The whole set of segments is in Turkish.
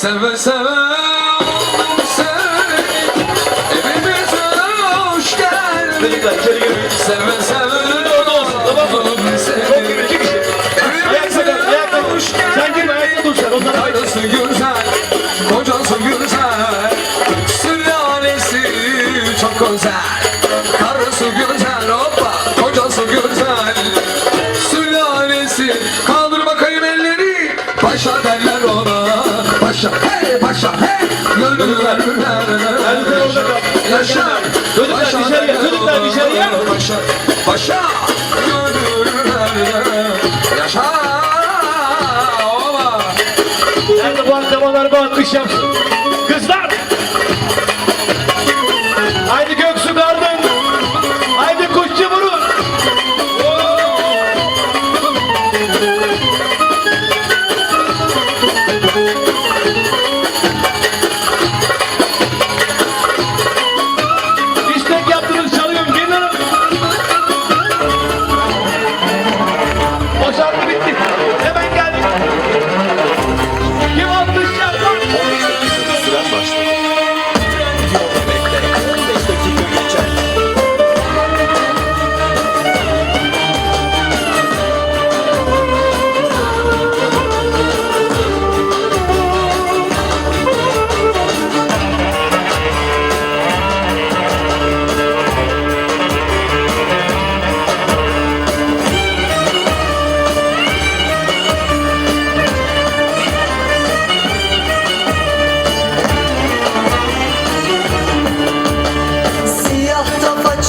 Seve seve seni Evimize hoş geldin. Seve seve Seve seve Çocuklar orada kal. Yaşa. Çocuklar dışarıya. Çocuklar dışarıya. Paşa. Yaşa. Sen de bu antrenmanları bu alkış yapsın.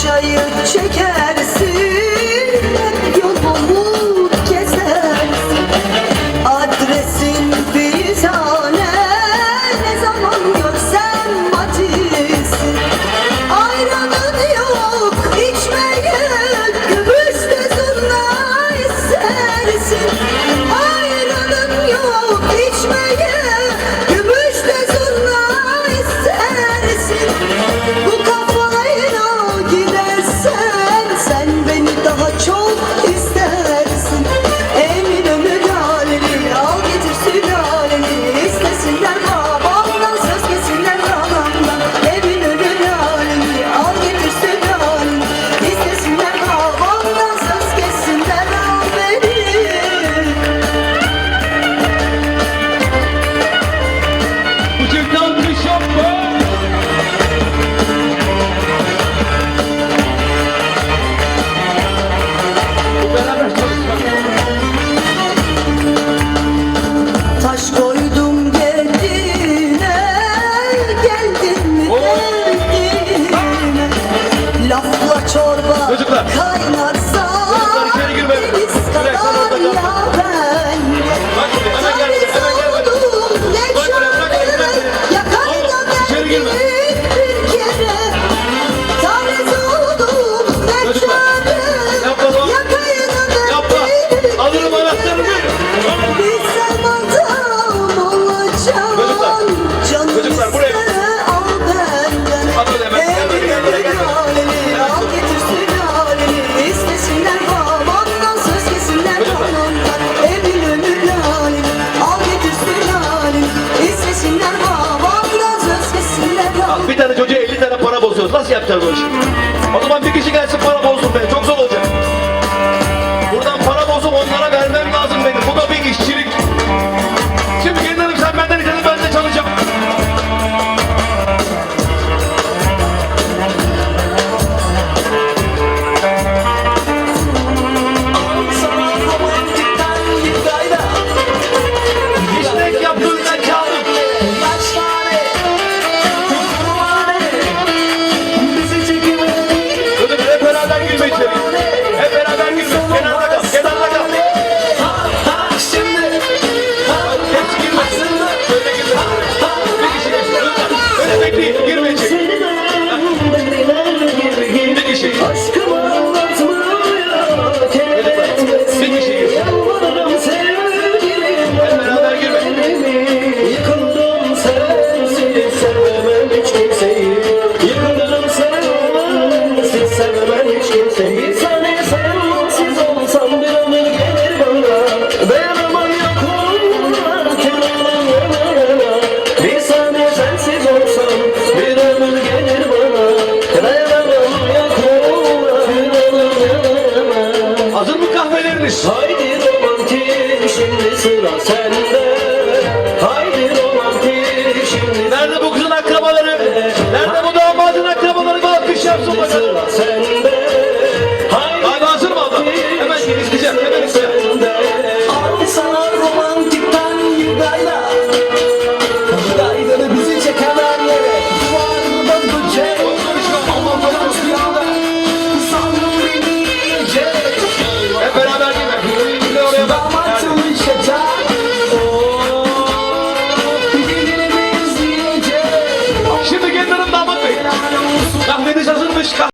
paçayı çeker. not কথা বলছি ভগবান কি শিখে আছে kahveleriniz Haydi romantik şimdi sıra sende Haydi romantik şimdi Nerede bu kızın akrabaları? Nerede bu damadın akrabaları? Bir alkış yapsın bakalım. Sıra sende